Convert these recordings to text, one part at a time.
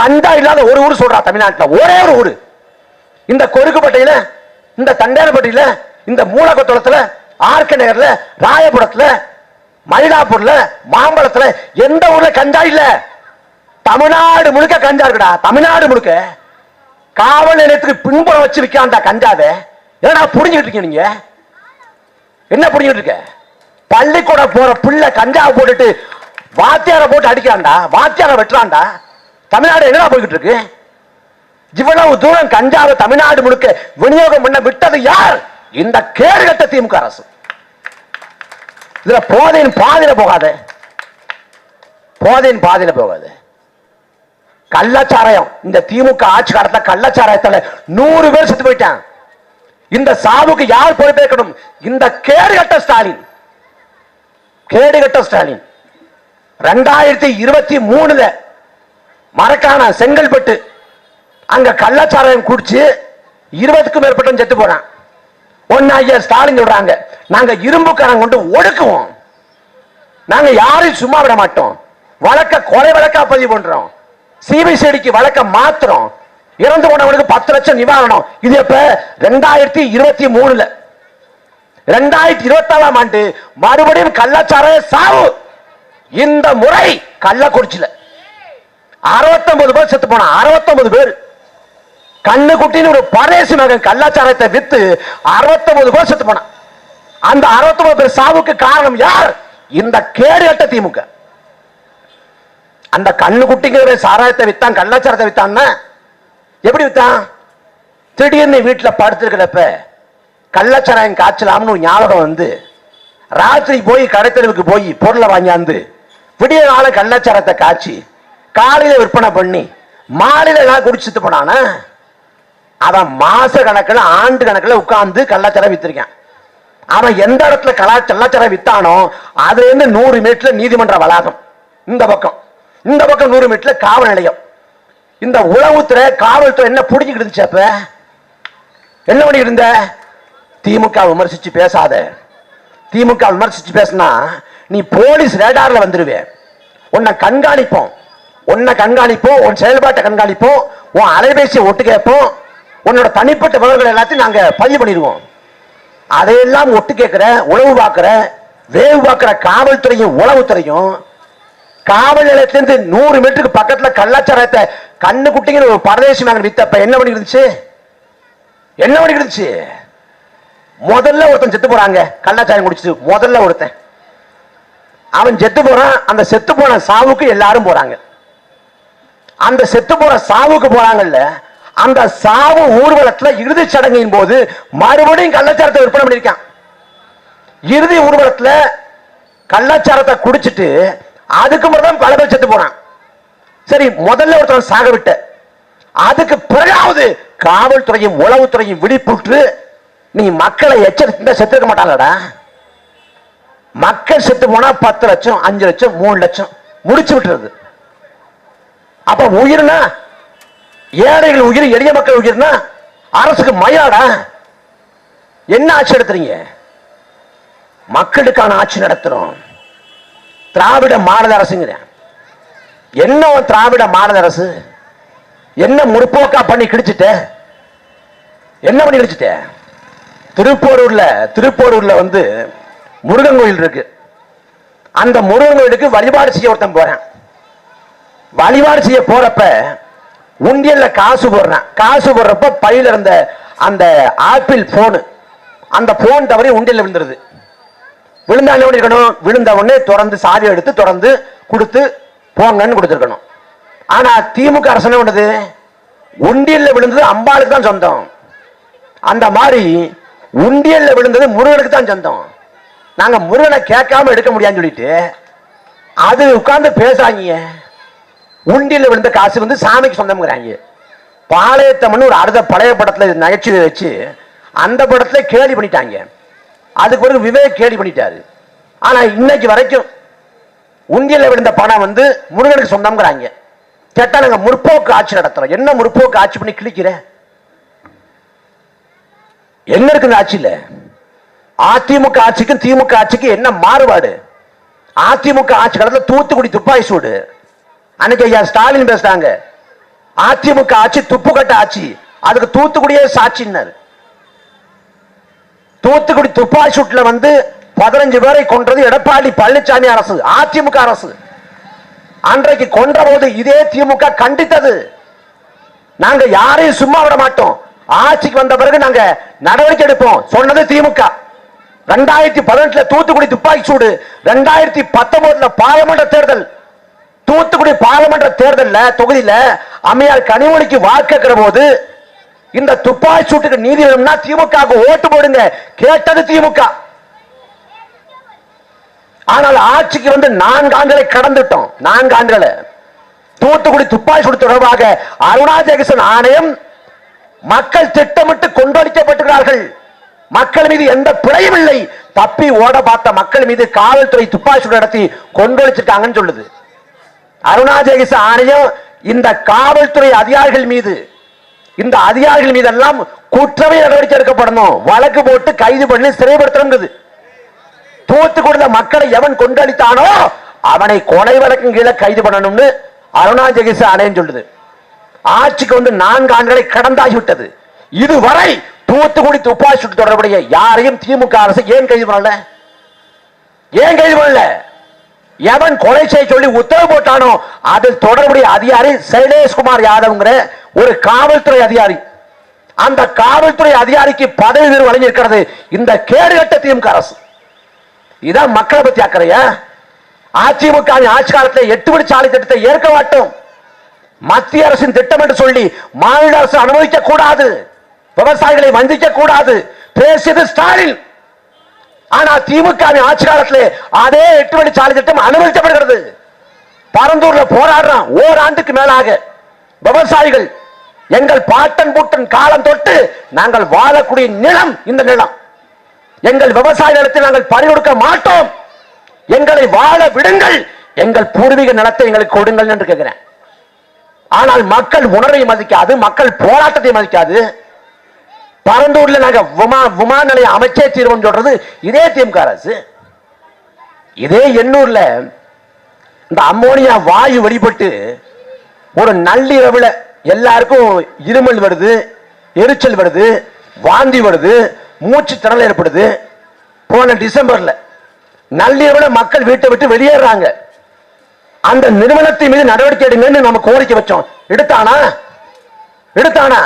கண்டா இல்லாத ஒரு ஊர் சொல்றா தமிழ்நாட்டில். ஒரே ஒரு ஊரு. இந்த கொருக்குப்பட்டையில இந்த தண்டையார்பட்டியில இந்த மூலகத்துளத்துல ஆர்க்க நகர்ல ராயபுரத்துல மயிலாப்பூர்ல மாம்பழத்துல எந்த ஊர்ல கஞ்சா இல்ல. தமிழ்நாடு முழுக்க கஞ்சா இருக்குடா. தமிழ்நாடு முழுக்க. காவல் நிலையத்துக்கு பின்புறம் வச்சு விற்காண்டா கஞ்சாவை ஏன்னா புரிஞ்சுக்கிட்டு இருக்கீங்க நீங்க? என்ன புரிஞ்சுக்கிட்டு இருக்க? பள்ளிக்கூடம் போற பிள்ளை கஞ்சாவை போட்டுட்டு வாத்தியாரை போட்டு அடிக்கிறான்டா. வாத்தியாரை வெட்டுறான்டா. தமிழ்நாடு என்னடா போய்கிட்டு இருக்கு இவ்வளவு தூரம் கஞ்சாவை தமிழ்நாடு முழுக்க விநியோகம் பண்ண விட்டது யார்? இந்த கேடுகட்ட திமுக அரசு. இதுல போதையின் பாதியில போகாத. போதையின் பாதியில போகாது. கள்ளச்சாராயம். இந்த திமுக ஆட்சி காலத்தில் கள்ளச்சாராயத்துல நூறு பேர் செத்து போயிட்டான். இந்த சாவுக்கு யார் பொறுப்பேற்கணும்? இந்த கேடுகட்ட ஸ்டாலின். கேடுகட்ட ஸ்டாலின். ரெண்டாயிரத்தி இருபத்தி மூணுல மரக்கான செங்கல்பட்டு அங்க கள்ளச்சாராயம் குடிச்சு இருபதுக்கும் மேற்பட்டவன் செத்து போறான். ஒன்னு ஐயா ஸ்டாலின் சொல்றாங்க நாங்க இரும்புக்காரன் கொண்டு ஒடுக்குவோம். நாங்க யாரையும் சும்மா விட மாட்டோம். வழக்க கொலை வழக்கா பதிவு பண்றோம். சிபிசிடிக்கு வழக்க மாத்திரம் இறந்து போனவனுக்கு பத்து லட்சம் நிவாரணம். இது எப்ப? ரெண்டாயிரத்தி இருபத்தி மூணுல. ரெண்டாயிரத்தி இருபத்தி ஆண்டு மறுபடியும் கள்ளச்சாராய சாவு. இந்த முறை கள்ளக்குறிச்சியில. அறுபத்தொன்பது பேர் செத்து போனான். அறுபத்தொன்பது பேர். கண்ணு குட்டின்னு ஒரு பரேசி மகன் கல்லாச்சாரத்தை வித்து அறுபத்தொன்பது பேர் செத்து போனான். அந்த அறுபத்தொன்பது பேர் சாவுக்கு காரணம் யார்? இந்த கேடுகட்ட திமுக. அந்த கண்ணு குட்டிங்கிற சாராயத்தை வித்தான் கள்ளச்சாரத்தை வித்தான்னா எப்படி வித்தான்? திடீர்னு வீட்டுல படுத்திருக்கிறப்ப கள்ளச்சாராயம் காய்ச்சலாம்னு ஞாபகம் வந்து ராத்திரி போய் கடைத்தெருவுக்கு போய் பொருளை வாங்கியாந்து விடிய நாள கள்ளச்சாரத்தை காய்ச்சி காலையில விற்பனை பண்ணி மாலையில எல்லாம் குடிச்சுட்டு போனானா அவன் மாச கணக்கில் ஆண்டு கணக்கில் உட்கார்ந்து கள்ளச்சாரம் வித்திருக்கான். அவன் எந்த இடத்துல கலா கள்ளச்சாரம் வித்தானோ அதுல இருந்து நூறு மீட்டரில் நீதிமன்ற வளாகம். இந்த பக்கம். இந்த பக்கம் நூறு மீட்டரில் காவல் நிலையம். இந்த உளவுத்துறை காவல்துறை என்ன பிடிச்சிக்கிட்டு இருந்துச்சு அப்ப? என்ன பண்ணி இருந்த? திமுக விமர்சிச்சு பேசாத. திமுக விமர்சிச்சு பேசினா நீ போலீஸ் ரேடார்ல வந்துருவே. உன்னை கண்காணிப்போம். உன்னை கண்காணிப்போம் உன் செயல்பாட்டை கண்காணிப்போம் உன் அலைபேசியை ஒட்டு கேட்போம். உன்னோட தனிப்பட்ட விவரங்கள் எல்லாத்தையும் நாங்கள் பதிவு பண்ணிடுவோம். அதையெல்லாம் ஒட்டு கேட்குற உழவு பார்க்குற வேவு பார்க்குற காவல்துறையும் உளவுத்துறையும் காவல் நிலையத்திலிருந்து நூறு மீட்டருக்கு பக்கத்தில் கலாச்சாரத்தை கண்ணு குட்டிங்கிற ஒரு பரதேசி நாங்கள் வித்தப்ப என்ன பண்ணி இருந்துச்சு என்ன பண்ணி இருந்துச்சு முதல்ல ஒருத்தன் செத்து போறாங்க கள்ளச்சாரம் குடிச்சிட்டு. முதல்ல ஒருத்தன். அவன் செத்து போறான் அந்த செத்து போன சாவுக்கு எல்லாரும் போறாங்க. அந்த செத்து போற சாவுக்கு போறாங்கல்ல அந்த சாவு ஊர்வலத்துல இறுதி சடங்கின் போது மறுபடியும் கள்ளச்சாரத்தை விற்பனை பண்ணிருக்கான் இறுதி ஊர்வலத்துல கள்ளச்சாரத்தை குடிச்சிட்டு அதுக்கு மட்டும் பல பேர் செத்து போறான் சரி முதல்ல ஒருத்தன் சாக விட்ட. அதுக்கு பிறகாவது காவல்துறையும் உளவுத்துறையும் விழிப்புற்று நீ மக்களை எச்சரித்து இருக்க மாட்டாங்கடா மக்கள் செத்து போனா பத்து லட்சம் அஞ்சு லட்சம் மூணு லட்சம் முடிச்சு விட்டுறது. அப்ப உயிர்னா ஏழைகள் உயிர் எளிய மக்கள் உயிர்னா அரசுக்கு மயாடா என்ன ஆட்சி நடத்துறீங்க? மக்களுக்கான ஆட்சி நடத்துறோம். திராவிட மாநில அரசுங்கிறேன். என்ன திராவிட மாநில அரசு? என்ன முற்போக்கா பண்ணி கிழிச்சிட்ட? என்ன பண்ணி கிழிச்சிட்ட? திருப்போரூர்ல திருப்போரூர்ல வந்து முருகன் கோயில் இருக்கு. அந்த முருகன் கோயிலுக்கு வழிபாடு செய்ய ஒருத்தன் போறேன். வழிபாடு செய்ய போறப்ப உண்டியல்ல காசு போடுறேன். காசு போடுறப்ப பையில இருந்த அந்த ஆப்பிள் போனு அந்த போன் தவறி உண்டியல்ல விழுந்துருது. விழுந்தா என்ன இருக்கணும்? விழுந்த உடனே தொடர்ந்து சாதி எடுத்து தொடர்ந்து கொடுத்து போங்கன்னு கொடுத்துருக்கணும். ஆனா திமுக அரசு என்ன பண்ணுது? உண்டியல்ல விழுந்தது அம்பாளுக்கு தான் சொந்தம். அந்த மாதிரி உண்டியல்ல விழுந்தது முருகனுக்கு தான் சொந்தம். நாங்க முருகனை கேட்காம எடுக்க முடியாதுன்னு சொல்லிட்டு அது உட்கார்ந்து பேசாங்க உண்டியில் விழுந்த காசு வந்து சாமிக்கு சொந்தம்ங்கிறாங்க. பாளையத்தம்மன் ஒரு அடுத்த பழைய படத்துல நகைச்சுவை வச்சு அந்த படத்தில் கேலி பண்ணிட்டாங்க. அதுக்கு பிறகு விவேக் கேலி பண்ணிட்டாரு. ஆனா இன்னைக்கு வரைக்கும் உண்டியில் விழுந்த பணம் வந்து முருகனுக்கு சொந்தம்ங்கிறாங்க. கேட்டால் நாங்கள் முற்போக்கு ஆட்சி நடத்துகிறோம் என்ன முற்போக்கு ஆட்சி பண்ணி கிழிக்கிற? என்ன இருக்குது இந்த ஆட்சியில? அதிமுக ஆட்சிக்கும் திமுக ஆட்சிக்கும் என்ன மாறுபாடு? அதிமுக ஆட்சி காலத்துல தூத்துக்குடி துப்பாய் சூடு. அன்னைக்கு ஐயா ஸ்டாலின் பேசுறாங்க. அதிமுக ஆட்சி துப்புக்கட்ட ஆட்சி. அதுக்கு தூத்துக்குடியே சாட்சின்னாரு. தூத்துக்குடி துப்பாக்கி சுட்டுல வந்து பதினஞ்சு பேரை கொன்றது எடப்பாடி பழனிசாமி அரசு அதிமுக அரசு. அன்றைக்கு கொன்ற போது இதே திமுக கண்டித்தது. நாங்க யாரையும் சும்மா விட மாட்டோம். ஆட்சிக்கு வந்த பிறகு நாங்க நடவடிக்கை எடுப்போம். சொன்னது திமுக. ரெண்டாயிரத்தி பதினெட்டுல தூத்துக்குடி துப்பாக்கி சூடு ரெண்டாயிரத்தி பத்தொன்பதுல பாராளுமன்ற தேர்தல். தூத்துக்குடி பாராளுமன்ற தேர்தல்ல தொகுதியில அம்மையார் கனிமொழிக்கு வாக்கேற்கிற போது இந்த துப்பாக்கி சூட்டுக்கு நீதி வேணும்னா திமுக ஓட்டு போடுங்க. கேட்டது திமுக. ஆனால் ஆட்சிக்கு வந்து நான்கு ஆண்டுகளை கடந்துட்டோம். நான்கு ஆண்டுகளை. தூத்துக்குடி துப்பாக்கி சூடு தொடர்பாக அருணா ஜெகசன் ஆணையம் மக்கள் திட்டமிட்டு கொண்டொழிக்கப்பட்டிருக்கிறார்கள் மக்கள் மீது எந்த பிழையும் இல்லை. தப்பி ஓட பார்த்த மக்கள் மீது காவல்துறை துப்பாக்கி சூடு நடத்தி கொண்டொழிச்சிருக்காங்கன்னு சொல்லுது. அருணாஜெகச ஆணையம் இந்த காவல்துறை அதிகாரிகள் மீது இந்த அதிகாரிகள் மீதெல்லாம் குற்றமே நடவடிக்கை எடுக்கப்படணும். வழக்கு போட்டு கைது பண்ணி சிறைப்படுத்தணுங்கிறது. தூத்துக்குடியில மக்களை எவன் கொண்டளித்தானோ அவனை கொலை வழக்கின் கீழே கைது பண்ணணும்னு அருணாஜெகச ஆணையம் சொல்லுது. ஆட்சிக்கு வந்து நான்கு ஆண்டுகளை கடந்தாகிவிட்டது இதுவரை தூத்துக்குடி துப்பாக்கி சுட்டு தொடர்புடைய யாரையும் திமுக அரசு ஏன் கைது பண்ணல? ஏன் கைது பண்ணல? எவன் கொலை செய்ய சொல்லி உத்தரவு போட்டானோ அதில் தொடர்புடைய அதிகாரி சைலேஷ்குமார் யாதவ்ங்கிற ஒரு காவல்துறை அதிகாரி. அந்த காவல்துறை அதிகாரிக்கு பதவி உயர்வு வழங்கியிருக்கிறது இந்த கேடுகட்ட திமுக அரசு. இதான் மக்களை பத்தி அக்கறையா? அதிமுக ஆட்சி காலத்தில் எட்டு மணி சாலை திட்டத்தை ஏற்க மாட்டோம். மத்திய அரசின் திட்டம் என்று சொல்லி மாநில அரசு அனுமதிக்க கூடாது விவசாயிகளை வந்திக்க கூடாது பேசியது ஸ்டாலின். ஆனா திமுக ஆட்சி காலத்திலே அதே எட்டு வழி சாலை திட்டம் அனுமதிக்கப்படுகிறது. பரந்தூர்ல போராடுறான். ஓராண்டுக்கு மேலாக. விவசாயிகள் எங்கள் பாட்டன் பூட்டன் காலம் தொட்டு நாங்கள் வாழக்கூடிய நிலம் இந்த நிலம். எங்கள் விவசாய நிலத்தை நாங்கள் பறிகொடுக்க மாட்டோம். எங்களை வாழ விடுங்கள். எங்கள் பூர்வீக நிலத்தை எங்களுக்கு கொடுங்கள் என்று கேட்கிறேன். ஆனால் மக்கள் உணர்வை மதிக்காது மக்கள் போராட்டத்தை மதிக்காது. பரந்தூர்ல நாங்க விமான நிலையம் அமைச்சே தீர்வோம் சொல்றது இதே திமுக அரசு. இதே எண்ணூர்ல இந்த அம்மோனியா வாயு வெளிப்பட்டு ஒரு நள்ளிரவுல எல்லாருக்கும் இருமல் வருது எரிச்சல் வருது வாந்தி வருது மூச்சு திறல் ஏற்படுது. போன டிசம்பர்ல நள்ளிரவுல மக்கள் வீட்டை விட்டு வெளியேறாங்க. அந்த நிறுவனத்தின் மீது நடவடிக்கை எடுங்கன்னு நம்ம கோரிக்கை வச்சோம். எடுத்தானா? எடுத்தானா?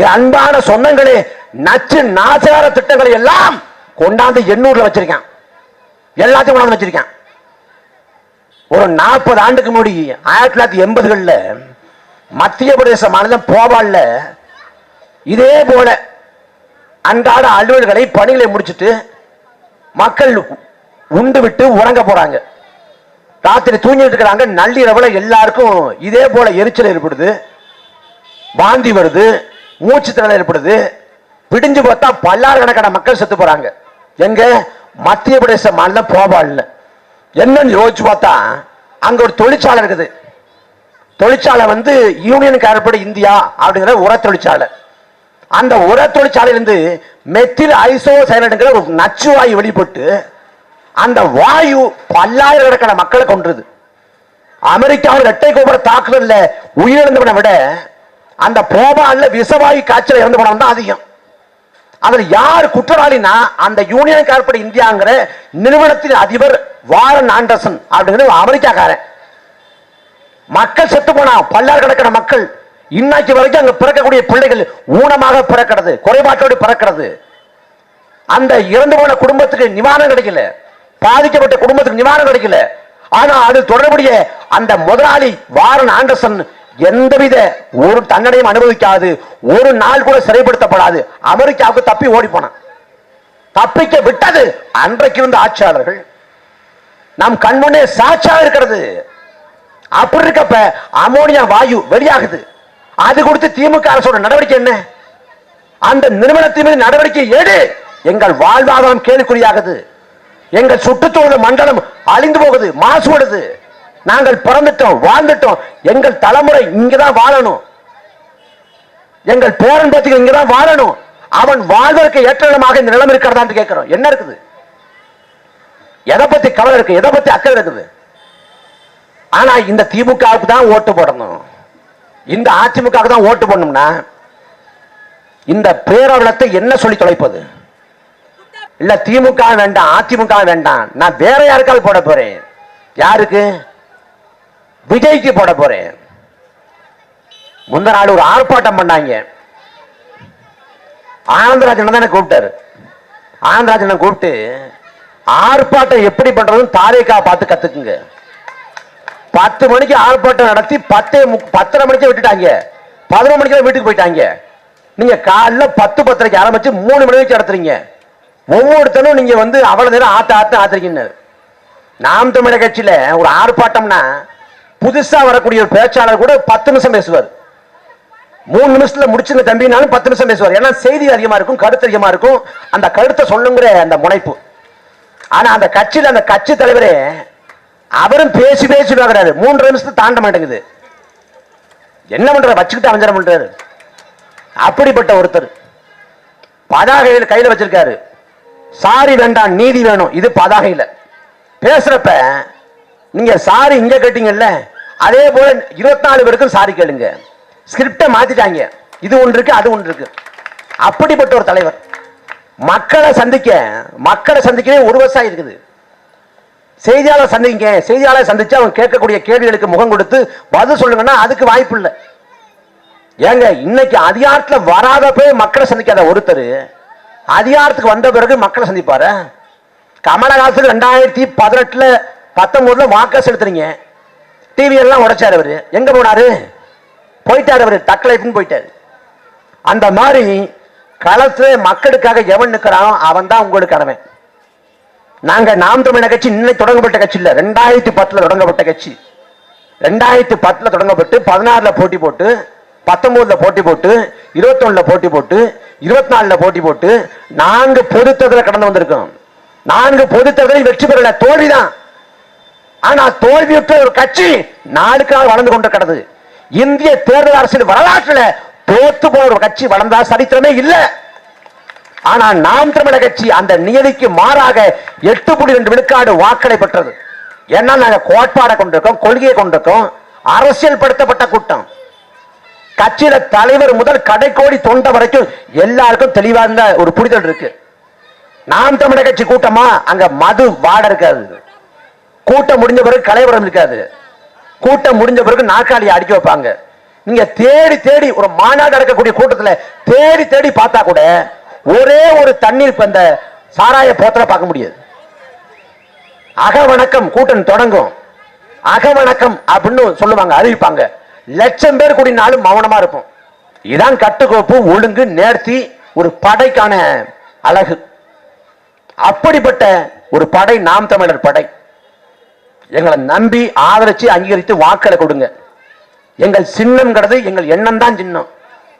என் அன்பான சொந்தங்களே நச்சு நாசகார திட்டங்களை எல்லாம் கொண்டாந்து எண்ணூர்ல வச்சிருக்கான். எல்லாத்தையும் கொண்டாந்து வச்சிருக்கான். ஒரு நாற்பது ஆண்டுக்கு முன்னாடி ஆயிரத்தி தொள்ளாயிரத்தி எண்பதுகள்ல மத்திய பிரதேச மாநிலம் போபால்ல இதே போல அன்றாட அலுவல்களை பணிகளை முடிச்சிட்டு மக்கள் உண்டு விட்டு உறங்க போறாங்க. ராத்திரி தூங்கிட்டு இருக்கிறாங்க. நள்ளிரவுல எல்லாருக்கும் இதே போல எரிச்சல் ஏற்படுது. வாந்தி வருது. மூச்சு திணறல் ஏற்படுது. பிடிஞ்சு பார்த்தா பல்லாயிரக்கணக்கான மக்கள் செத்து போறாங்க. எங்க? மத்திய பிரதேச மாநிலம் போபால்ல என்னன்னு யோசிச்சு பார்த்தா அங்க ஒரு தொழிற்சாலை இருக்குது. தொழிற்சாலை வந்து யூனியன் கார்பரேட் இந்தியா அப்படிங்கிற உர தொழிற்சாலை அந்த உர தொழிற்சாலையிலிருந்து மெத்தில் ஐசோ சைலண்டுங்கிற ஒரு நச்சு வாயு வெளிப்பட்டு அந்த வாயு பல்லாயிரக்கணக்கான மக்களை கொன்றது. அமெரிக்காவில் இரட்டை கோபுர தாக்குதல்ல உயிரிழந்தவனை விட அந்த போபால்ல விஷவாயு காய்ச்சல் இறந்து போனவன் தான் அதிகம். அதுல யார் குற்றவாளினா அந்த யூனியன் கார்பரேட் இந்தியாங்கிற நிறுவனத்தின் அதிபர் வாரன் ஆண்டர்சன் அப்படிங்கிற அமெரிக்காக்காரன். மக்கள் செத்து போனா பல்லாயிரக்கணக்கான மக்கள் இன்னைக்கு வரைக்கும் அங்க பிறக்கக்கூடிய பிள்ளைகள் ஊனமாக பிறக்கிறது குறைபாட்டோடு பிறக்கிறது. அந்த இறந்து போன குடும்பத்துக்கு நிவாரணம் கிடைக்கல. பாதிக்கப்பட்ட குடும்பத்துக்கு நிவாரணம் கிடைக்கல. ஆனா அது தொடர்புடைய அந்த முதலாளி வாரன் ஆண்டர்சன் எந்தவித ஒரு தண்டனையும் அனுபவிக்காது. ஒரு நாள் கூட சிறைப்படுத்தப்படாது. அமெரிக்காவுக்கு தப்பி ஓடி போனான். தப்பிக்க விட்டது அன்றைக்கு இருந்த ஆட்சியாளர்கள். நம் கண்முன்னே சாட்சியாக இருக்கிறது. அப்படி இருக்கப்ப அமோனியா வாயு வெளியாகுது. அது கொடுத்து திமுக அரசோட நடவடிக்கை என்ன? அந்த நிறுவனத்தின் மீது நடவடிக்கை எடு. எங்கள் வாழ்வாதாரம் கேள்விக்குறியாகுது எங்கள் சுற்றுச்சூழல் மண்டலம் அழிந்து போகுது மாசுபடுது. நாங்கள் பிறந்துட்டோம் வாழ்ந்துட்டோம். எங்கள் தலைமுறை இங்கதான் வாழணும். எங்கள் பேரன் இங்கதான் வாழணும். அவன் வாழ்வதற்கு ஏற்ற இடமாக இந்த நிலம் இருக்கிறதான்னு கேட்கிறோம். என்ன இருக்குது? எதை பத்தி கவலை இருக்கு? எதை பத்தி அக்கறை இருக்குது? ஆனா இந்த திமுகவுக்கு தான் ஓட்டு போடணும். இந்த அதிமுக தான் ஓட்டு போடணும்னா இந்த பேரவலத்தை என்ன சொல்லி தொலைப்பது? இல்ல திமுக வேண்டாம் அதிமுக வேண்டாம். நான் வேற யாருக்காவது போட போறேன். யாருக்கு? விஜய்க்கு போட போறேன். முந்த நாள் ஒரு ஆர்ப்பாட்டம் பண்ணாங்க. ஆனந்தராஜன் தான் கூப்பிட்டாரு. ஆனந்தராஜன் கூப்பிட்டு ஆர்ப்பாட்டம் எப்படி பண்றதுன்னு தாரேக்கா பார்த்து கத்துக்குங்க. பத்து மணிக்கு ஆர்ப்பாட்டம் நடத்தி பத்தே பத்தரை மணிக்கே விட்டுட்டாங்க. பதினொரு மணிக்கு வீட்டுக்கு போயிட்டாங்க. நீங்க காலைல பத்து பத்தரைக்கு ஆரம்பிச்சு மூணு மணி வரைக்கும் நடத்துறீங்க. ஒவ்வொருத்தரும் நீங்க வந்து அவ்வளவு நேரம் ஆத்த ஆத்த ஆத்துறீங்கன்னு. நாம் தமிழக கட்சியில ஒரு ஆர்ப்பாட்டம்னா புதுசா வரக்கூடிய ஒரு பேச்சாளர் கூட பத்து நிமிஷம் பேசுவார். மூணு நிமிஷத்துல முடிச்சிருந்த தம்பினாலும் பத்து நிமிஷம் பேசுவார். ஏன்னா செய்தி அதிகமா இருக்கும் கருத்து அதிகமா இருக்கும். அந்த கருத்தை சொல்லுங்கிற அந்த முனைப்பு. ஆனா அந்த கட்சியில அந்த கட்சி தலைவரே அவரும் பேசி பேசி பார்க்கறாரு. மூன்று நிமிஷத்தை தாண்ட மாட்டேங்குது. என்ன பண்றாரு? வச்சுக்கிட்டு அவஞ்சரம் பண்றாரு அப்படிப்பட்ட ஒருத்தர். பதாகையில் கையில் வச்சிருக்காரு. சாரி வேண்டாம் நீதி வேணும். இது பதாகையில். பேசுறப்ப நீங்க சாரி இங்க கேட்டீங்கல்ல? அதே போல இருபத்தி நாலு பேருக்கும் சாரி கேளுங்க. ஸ்கிரிப்டை மாத்திட்டாங்க. இது ஒன்று இருக்கு அது ஒன்று இருக்கு. அப்படிப்பட்ட ஒரு தலைவர். மக்களை சந்திக்க மக்களை சந்திக்கவே ஒரு வருஷம் இருக்குது செய்தியாளர் சந்திங்க செய்தியாளர் சந்திச்சு அவன் கேட்கக்கூடிய கேள்விகளுக்கு முகம் கொடுத்து பதில் சொல்லுங்கன்னா அதுக்கு வாய்ப்பு இல்லை. ஏங்க இன்னைக்கு அதிகாரத்துல போய் மக்களை சந்திக்காத ஒருத்தர் அதிகாரத்துக்கு வந்த பிறகு மக்களை சந்திப்பாரு? கமலஹாசன் ரெண்டாயிரத்தி பதினெட்டுல பத்தொன்பதுல வாக்கா செலுத்துறீங்க டிவி எல்லாம் உடைச்சாரு அவரு. எங்க போனாரு? போயிட்டாரு அவரு. தக்கலைப்புன்னு போயிட்டாரு. அந்த மாதிரி களத்துல மக்களுக்காக எவன் நிற்கிறான் அவன் தான் உங்களுக்கானவன் நாங்க நாம் தமிழர் கட்சி இன்னைக்கு தொடங்கப்பட்ட கட்சி இல்லை. ரெண்டாயிரத்தி பத்துல தொடங்கப்பட்ட கட்சி. ரெண்டாயிரத்தி பத்துல தொடங்கப்பட்டு பதினாறுல போட்டி போட்டு பத்தொன்பதுல போட்டி போட்டு இருபத்தொன்னுல போட்டி போட்டு இருபத்தி நாலுல போட்டி போட்டு நான்கு பொது தேர்தலை கடந்து வந்திருக்கோம். நான்கு பொது தேர்தலில் வெற்றி பெறல. தோல்விதான். ஆனா தோல்வியுற்ற ஒரு கட்சி நாளுக்கு நாள் வளர்ந்து கொண்டு கிடது இந்திய தேர்தல் அரசியல் வரலாற்றுல தோத்து போன ஒரு கட்சி வளர்ந்தா சரித்திரமே இல்லை. ஆனா நாம் தமிழக கட்சி அந்த நியதிக்கு மாறாக எட்டு புள்ளி ரெண்டு விழுக்காடு வாக்களை பெற்றது. ஏன்னா நாங்கள் கோட்பாடை கொண்டிருக்கோம் கொள்கையை கொண்டிருக்கோம். அரசியல் படுத்தப்பட்ட கூட்டம். கட்சியில தலைவர் முதல் கடைக்கோடி தொண்டை வரைக்கும் எல்லாருக்கும் தெளிவாக இருந்த ஒரு புரிதல் இருக்கு. நாம் தமிழக கட்சி கூட்டமா? அங்க மது வாட இருக்காது. கூட்டம் முடிஞ்ச பிறகு கலைவரம் இருக்காது. கூட்டம் முடிஞ்ச பிறகு நாற்காலியை அடிக்க வைப்பாங்க. நீங்க தேடி தேடி ஒரு மாநாடு நடக்கக்கூடிய கூட்டத்துல தேடி தேடி பார்த்தா கூட ஒரே ஒரு தண்ணீர் இப்ப இந்த சாராய போத்தல பார்க்க முடியாது. அகவணக்கம் கூட்டம் தொடங்கும். அகவணக்கம் அப்படின்னு சொல்லுவாங்க அறிவிப்பாங்க. லட்சம் பேர் கூடினாலும் மௌனமா இருப்போம். இதான் கட்டுக்கோப்பு ஒழுங்கு நேர்த்தி ஒரு படைக்கான அழகு. அப்படிப்பட்ட ஒரு படை நாம் தமிழர் படை. எங்களை நம்பி ஆதரிச்சு அங்கீகரித்து வாக்களை கொடுங்க. எங்கள் சின்னம்ங்கிறது எங்கள் எண்ணம் தான் சின்னம்.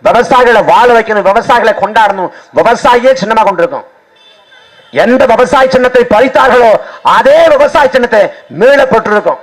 விவசாயிகளை வாழ வைக்கணும் விவசாயிகளை கொண்டாடணும். விவசாயியே சின்னமா கொண்டிருக்கோம். எந்த விவசாய சின்னத்தை பறித்தார்களோ அதே விவசாய சின்னத்தை மீளப்பட்டிருக்கோம்